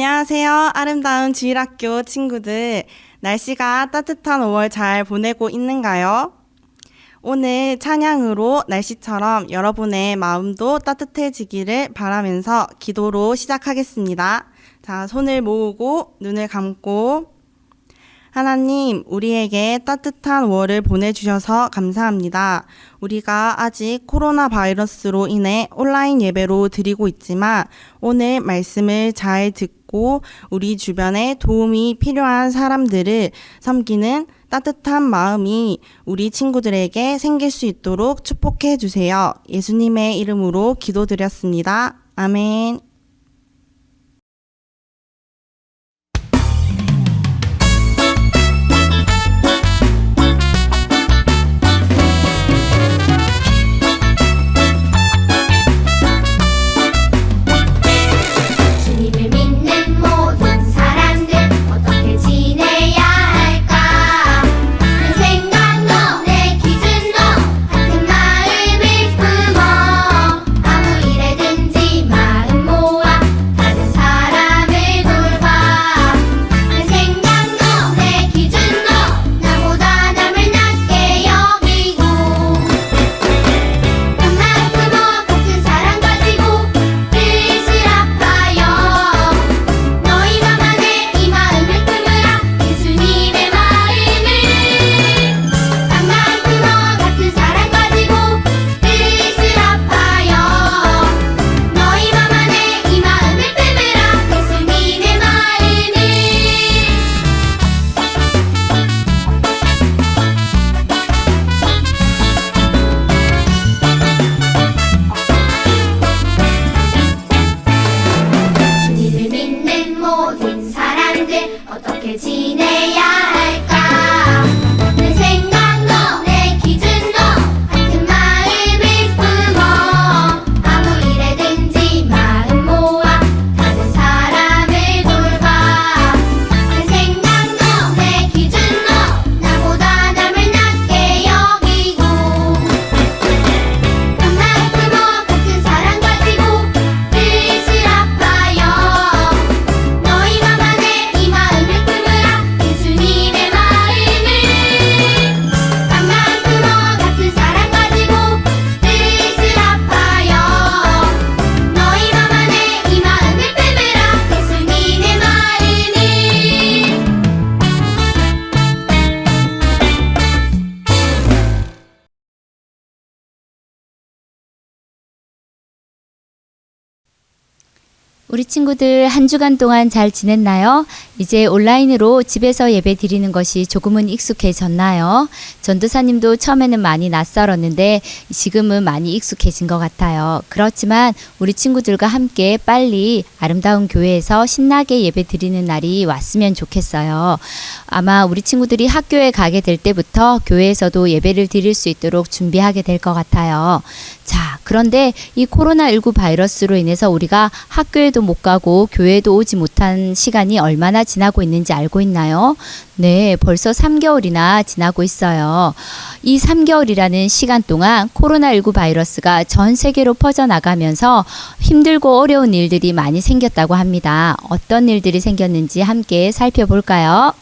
안녕하세요. 아름다운 주일학교 친구들. 날씨가 따뜻한 5월 잘 보내고 있는가요? 오늘 찬양으로 날씨처럼 여러분의 마음도 따뜻해지기를 바라면서 기도로 시작하겠습니다. 자, 손을 모으고 눈을 감고 하나님, 우리에게 따뜻한 5월을 보내주셔서 감사합니다. 우리가 아직 코로나 바이러스로 인해 온라인 예배로 드리고 있지만 오늘 말씀을 잘 듣고 우리 주변에 도움이 필요한 사람들을 섬기는 따뜻한 마음이 우리 친구들에게 생길 수 있도록 축복해 주세요. 예수님의 이름으로 기도드렸습니다. 아멘. 우리 친구들 한 주간 동안 잘 지냈나요? 이제 온라인으로 집에서 예배 드리는 것이 조금은 익숙해졌나요? 전도사님도 처음에는 많이 낯설었는데 지금은 많이 익숙해진 것 같아요. 그렇지만 우리 친구들과 함께 빨리 아름다운 교회에서 신나게 예배 드리는 날이 왔으면 좋겠어요. 아마 우리 친구들이 학교에 가게 될 때부터 교회에서도 예배를 드릴 수 있도록 준비하게 될 것 같아요. 자, 그런데 이 코로나19 바이러스로 인해서 우리가 학교에도 못 가고 교회에도 오지 못한 시간이 얼마나 지나고 있는지 알고 있나요? 네, 벌써 3개월이나 지나고 있어요. 이 3개월이라는 시간 동안 코로나19 바이러스가 전 세계로 퍼져나가면서 힘들고 어려운 일들이 많이 생겼다고 합니다. 어떤 일들이 생겼는지 함께 살펴볼까요?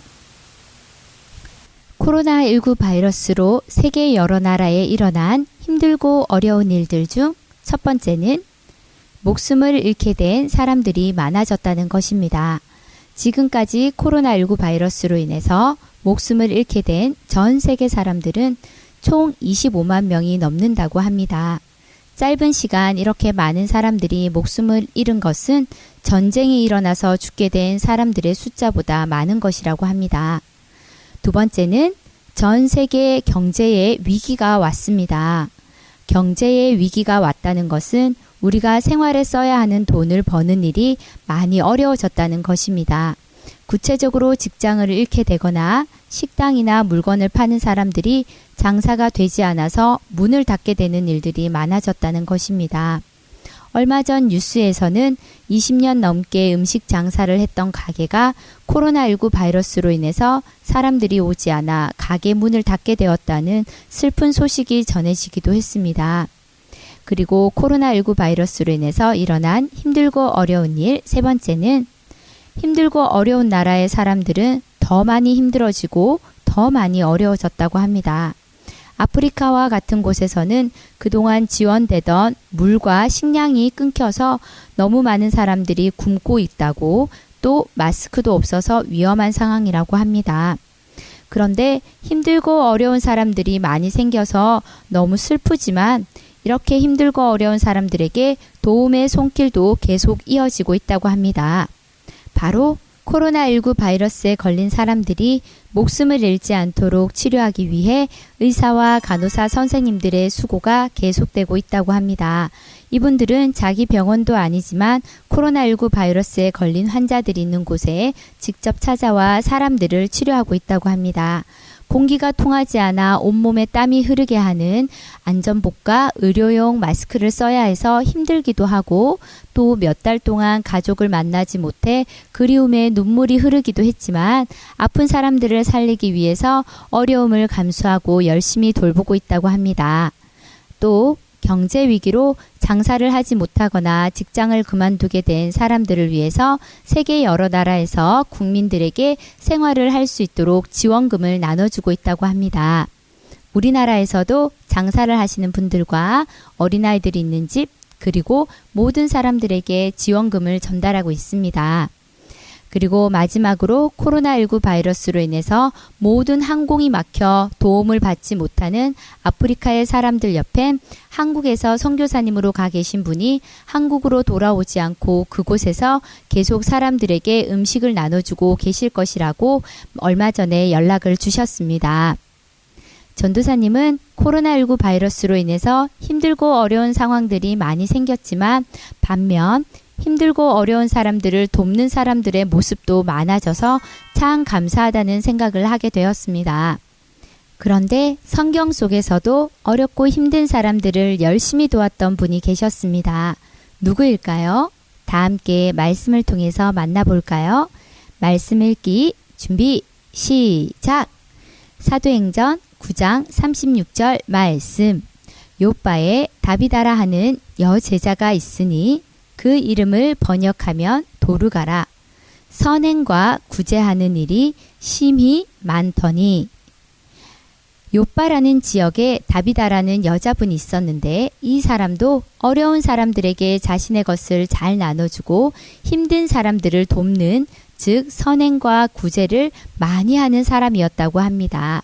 코로나19 바이러스로 세계 여러 나라에 일어난 힘들고 어려운 일들 중 첫 번째는 목숨을 잃게 된 사람들이 많아졌다는 것입니다. 지금까지 코로나19 바이러스로 인해서 목숨을 잃게 된 전 세계 사람들은 총 25만 명이 넘는다고 합니다. 짧은 시간 이렇게 많은 사람들이 목숨을 잃은 것은 전쟁이 일어나서 죽게 된 사람들의 숫자보다 많은 것이라고 합니다. 두 번째는 전 세계 경제에 위기가 왔습니다. 경제의 위기가 왔다는 것은 우리가 생활에 써야 하는 돈을 버는 일이 많이 어려워졌다는 것입니다. 구체적으로 직장을 잃게 되거나 식당이나 물건을 파는 사람들이 장사가 되지 않아서 문을 닫게 되는 일들이 많아졌다는 것입니다. 얼마 전 뉴스에서는 20년 넘게 음식 장사를 했던 가게가 코로나19 바이러스로 인해서 사람들이 오지 않아 가게 문을 닫게 되었다는 슬픈 소식이 전해지기도 했습니다. 그리고 코로나19 바이러스로 인해서 일어난 힘들고 어려운 일 세 번째는 힘들고 어려운 나라의 사람들은 더 많이 힘들어지고 더 많이 어려워졌다고 합니다. 아프리카와 같은 곳에서는 그동안 지원되던 물과 식량이 끊겨서 너무 많은 사람들이 굶고 있다고 또 마스크도 없어서 위험한 상황이라고 합니다. 그런데 힘들고 어려운 사람들이 많이 생겨서 너무 슬프지만 이렇게 힘들고 어려운 사람들에게 도움의 손길도 계속 이어지고 있다고 합니다. 바로 코로나19 바이러스에 걸린 사람들이 목숨을 잃지 않도록 치료하기 위해 의사와 간호사 선생님들의 수고가 계속되고 있다고 합니다. 이분들은 자기 병원도 아니지만 코로나19 바이러스에 걸린 환자들이 있는 곳에 직접 찾아와 사람들을 치료하고 있다고 합니다. 공기가 통하지 않아 온몸에 땀이 흐르게 하는 안전복과 의료용 마스크를 써야 해서 힘들기도 하고 또 몇 달 동안 가족을 만나지 못해 그리움에 눈물이 흐르기도 했지만 아픈 사람들을 살리기 위해서 어려움을 감수하고 열심히 돌보고 있다고 합니다. 또 경제 위기로 장사를 하지 못하거나 직장을 그만두게 된 사람들을 위해서 세계 여러 나라에서 국민들에게 생활을 할 수 있도록 지원금을 나눠주고 있다고 합니다. 우리나라에서도 장사를 하시는 분들과 어린아이들이 있는 집, 그리고 모든 사람들에게 지원금을 전달하고 있습니다. 그리고 마지막으로 코로나19 바이러스로 인해서 모든 항공이 막혀 도움을 받지 못하는 아프리카의 사람들 옆엔 한국에서 선교사님으로 가 계신 분이 한국으로 돌아오지 않고 그곳에서 계속 사람들에게 음식을 나눠주고 계실 것이라고 얼마 전에 연락을 주셨습니다. 전도사님은 코로나19 바이러스로 인해서 힘들고 어려운 상황들이 많이 생겼지만 반면 힘들고 어려운 사람들을 돕는 사람들의 모습도 많아져서 참 감사하다는 생각을 하게 되었습니다. 그런데 성경 속에서도 어렵고 힘든 사람들을 열심히 도왔던 분이 계셨습니다. 누구일까요? 다 함께 말씀을 통해서 만나볼까요? 말씀 읽기 준비 시작! 사도행전 9장 36절 말씀 요빠에 다비다라 하는 여제자가 있으니 그 이름을 번역하면 도르가라 선행과 구제하는 일이 심히 많더니 요빠라는 지역에 다비다라는 여자분이 있었는데 이 사람도 어려운 사람들에게 자신의 것을 잘 나눠주고 힘든 사람들을 돕는 즉 선행과 구제를 많이 하는 사람이었다고 합니다.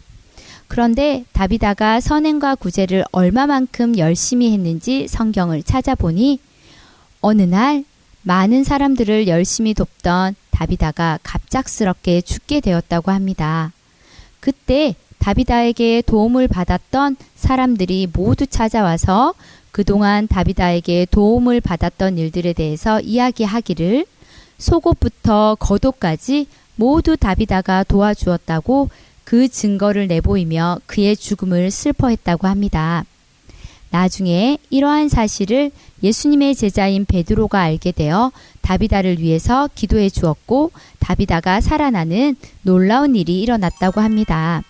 그런데 다비다가 선행과 구제를 얼마만큼 열심히 했는지 성경을 찾아보니 어느 날 많은 사람들을 열심히 돕던 다비다가 갑작스럽게 죽게 되었다고 합니다. 그때 다비다에게 도움을 받았던 사람들이 모두 찾아와서 그동안 다비다에게 도움을 받았던 일들에 대해서 이야기하기를 속옷부터 겉옷까지 모두 다비다가 도와주었다고 그 증거를 내보이며 그의 죽음을 슬퍼했다고 합니다. 나중에 이러한 사실을 예수님의 제자인 베드로가 알게 되어 다비다를 위해서 기도해 주었고 다비다가 살아나는 놀라운 일이 일어났다고 합니다.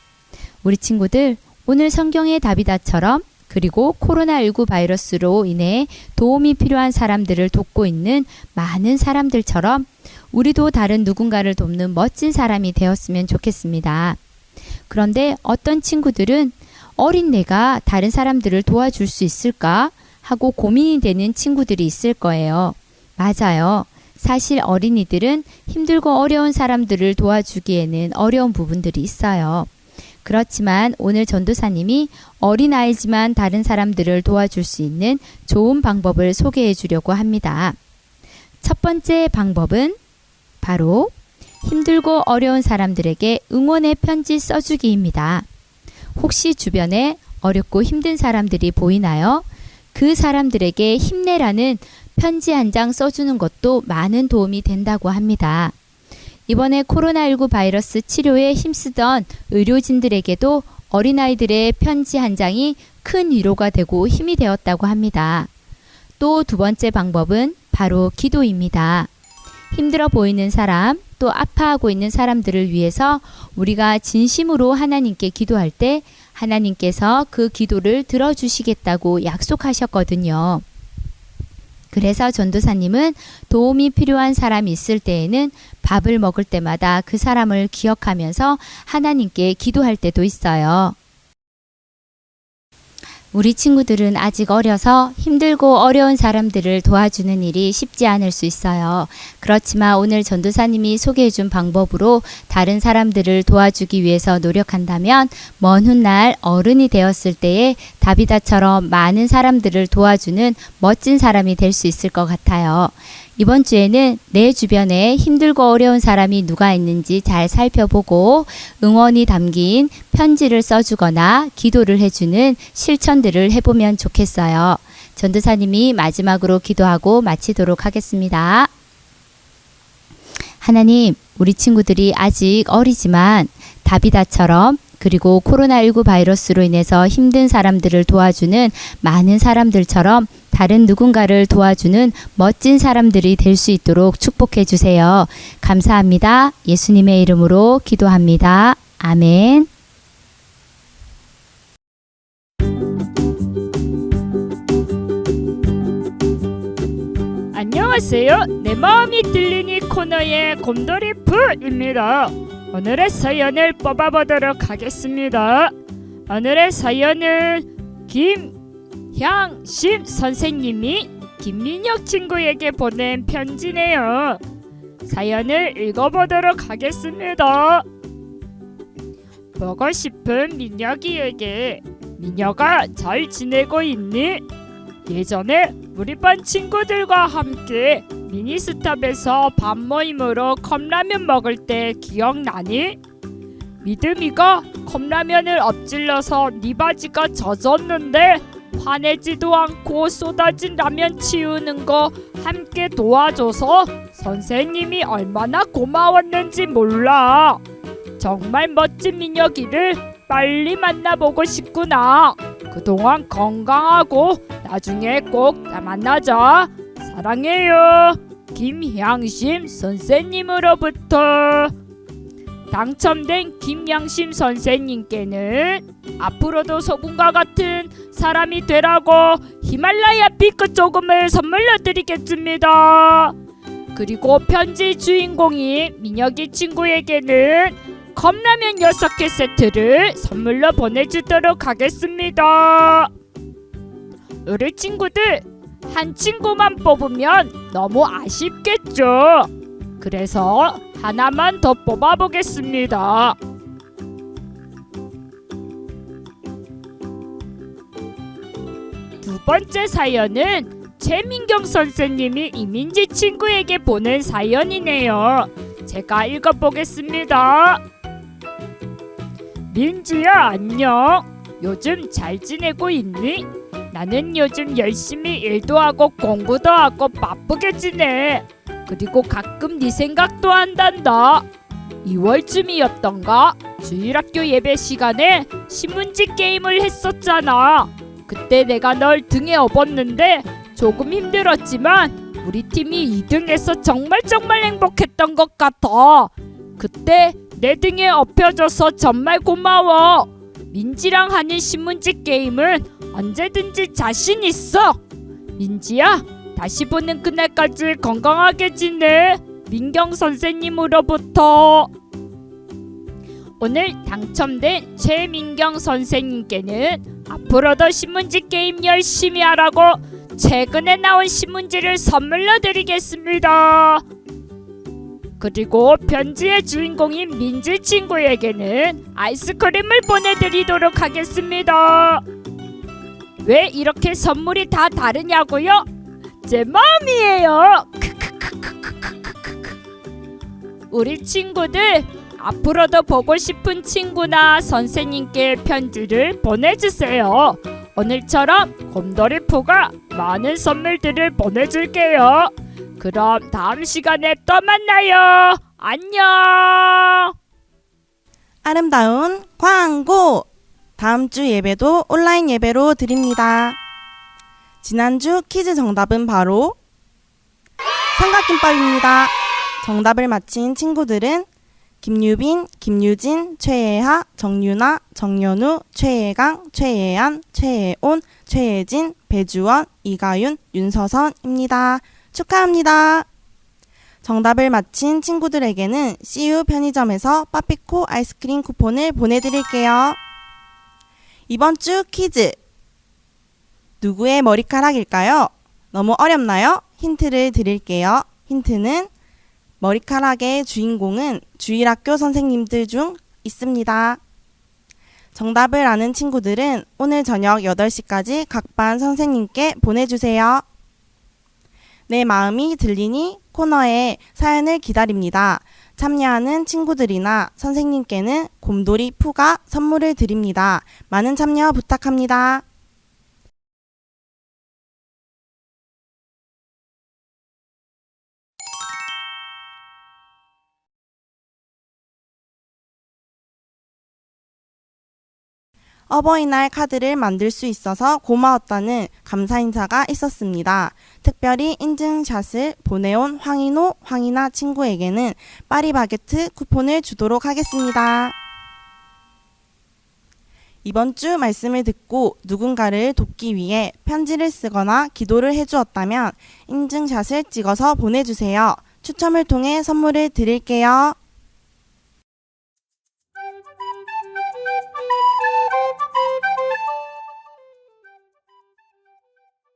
우리 친구들 오늘 성경의 다비다처럼 그리고 코로나19 바이러스로 인해 도움이 필요한 사람들을 돕고 있는 많은 사람들처럼 우리도 다른 누군가를 돕는 멋진 사람이 되었으면 좋겠습니다. 그런데 어떤 친구들은 어린 내가 다른 사람들을 도와줄 수 있을까 하고 고민이 되는 친구들이 있을 거예요. 맞아요. 사실 어린이들은 힘들고 어려운 사람들을 도와주기에는 어려운 부분들이 있어요. 그렇지만 오늘 전도사님이 어린아이지만 다른 사람들을 도와줄 수 있는 좋은 방법을 소개해 주려고 합니다. 첫 번째 방법은 바로 힘들고 어려운 사람들에게 응원의 편지 써주기입니다. 혹시 주변에 어렵고 힘든 사람들이 보이나요? 그 사람들에게 힘내라는 편지 한 장 써주는 것도 많은 도움이 된다고 합니다. 이번에 코로나19 바이러스 치료에 힘쓰던 의료진들에게도 어린아이들의 편지 한 장이 큰 위로가 되고 힘이 되었다고 합니다. 또 두 번째 방법은 바로 기도입니다. 힘들어 보이는 사람, 또 아파하고 있는 사람들을 위해서 우리가 진심으로 하나님께 기도할 때 하나님께서 그 기도를 들어주시겠다고 약속하셨거든요. 그래서 전도사님은 도움이 필요한 사람이 있을 때에는 밥을 먹을 때마다 그 사람을 기억하면서 하나님께 기도할 때도 있어요. 우리 친구들은 아직 어려서 힘들고 어려운 사람들을 도와주는 일이 쉽지 않을 수 있어요. 그렇지만 오늘 전도사님이 소개해 준 방법으로 다른 사람들을 도와주기 위해서 노력한다면 먼 훗날 어른이 되었을 때에 다비다처럼 많은 사람들을 도와주는 멋진 사람이 될 수 있을 것 같아요. 이번 주에는 내 주변에 힘들고 어려운 사람이 누가 있는지 잘 살펴보고 응원이 담긴 편지를 써주거나 기도를 해주는 실천들을 해보면 좋겠어요. 전도사님이 마지막으로 기도하고 마치도록 하겠습니다. 하나님, 우리 친구들이 아직 어리지만 다비다처럼 그리고 코로나19 바이러스로 인해서 힘든 사람들을 도와주는 많은 사람들처럼 다른 누군가를 도와주는 멋진 사람들이 될 수 있도록 축복해 주세요. 감사합니다. 예수님의 이름으로 기도합니다. 아멘. 안녕하세요. 내 마음이 들리니 코너의 곰돌이풀입니다. 오늘의 사연을 뽑아보도록 하겠습니다. 오늘의 사연은 김 향심 선생님이 김민혁 친구에게 보낸 편지네요. 사연을 읽어보도록 하겠습니다. 보고 싶은 민혁이에게 민혁아 잘 지내고 있니? 예전에 우리 반 친구들과 함께 미니스탑에서 밥 모임으로 컵라면 먹을 때 기억나니? 믿음이가 컵라면을 엎질러서 네 바지가 젖었는데 화내지도 않고 쏟아진 라면 치우는 거 함께 도와줘서 선생님이 얼마나 고마웠는지 몰라. 정말 멋진 민혁이를 빨리 만나보고 싶구나. 그동안 건강하고 나중에 꼭 만나자. 사랑해요. 김향심 선생님으로부터 당첨된 김양심 선생님께는 앞으로도 소금과 같은 사람이 되라고 히말라야 피크 조금을 선물로 드리겠습니다. 그리고 편지 주인공인 민혁이 친구에게는 컵라면 6개 세트를 선물로 보내주도록 하겠습니다. 우리 친구들 한 친구만 뽑으면 너무 아쉽겠죠. 그래서 하나만 더 뽑아보겠습니다. 두 번째 사연은 최민경 선생님이 이민지 친구에게 보낸 사연이네요. 제가 읽어보겠습니다. 민지야 안녕. 요즘 잘 지내고 있니? 나는 요즘 열심히 일도 하고 공부도 하고 바쁘게 지내. 그리고 가끔 네 생각도 한단다. 2월쯤이었던가 주일학교 예배 시간에 신문지 게임을 했었잖아. 그때 내가 널 등에 업었는데 조금 힘들었지만 우리 팀이 2등해서 정말 정말 행복했던 것 같아. 그때 내 등에 업혀줘서 정말 고마워. 민지랑 하는 신문지 게임은 언제든지 자신 있어. 민지야, 다시 보는 그날까지 건강하게 지내. 민경 선생님으로부터. 오늘 당첨된 최민경 선생님께는 앞으로도 신문지 게임 열심히 하라고 최근에 나온 신문지를 선물로 드리겠습니다. 그리고 편지의 주인공인 민지 친구에게는 아이스크림을 보내드리도록 하겠습니다. 왜 이렇게 선물이 다 다르냐고요? 제 마음이에요. 우리 친구들 앞으로도 보고 싶은 친구나 선생님께 편지를 보내주세요. 오늘처럼 곰돌이푸가 많은 선물들을 보내줄게요. 그럼 다음 시간에 또 만나요. 안녕. 아름다운 광고! 다음 주 예배도 온라인 예배로 드립니다. 지난주 퀴즈 정답은 바로 삼각김밥입니다. 정답을 맞힌 친구들은 김유빈, 김유진, 최예하, 정유나, 정연우, 최예강, 최예안, 최예온, 최예진, 배주원, 이가윤, 윤서선입니다. 축하합니다. 정답을 맞힌 친구들에게는 CU 편의점에서 빠삐코 아이스크림 쿠폰을 보내드릴게요. 이번 주 퀴즈. 누구의 머리카락일까요? 너무 어렵나요? 힌트를 드릴게요. 힌트는 머리카락의 주인공은 주일학교 선생님들 중 있습니다. 정답을 아는 친구들은 오늘 저녁 8시까지 각 반 선생님께 보내주세요. 내 마음이 들리니 코너에 사연을 기다립니다. 참여하는 친구들이나 선생님께는 곰돌이 푸가 선물을 드립니다. 많은 참여 부탁합니다. 어버이날 카드를 만들 수 있어서 고마웠다는 감사 인사가 있었습니다. 특별히 인증샷을 보내온 황인호, 황이나 친구에게는 파리바게트 쿠폰을 주도록 하겠습니다. 이번 주 말씀을 듣고 누군가를 돕기 위해 편지를 쓰거나 기도를 해주었다면 인증샷을 찍어서 보내주세요. 추첨을 통해 선물을 드릴게요.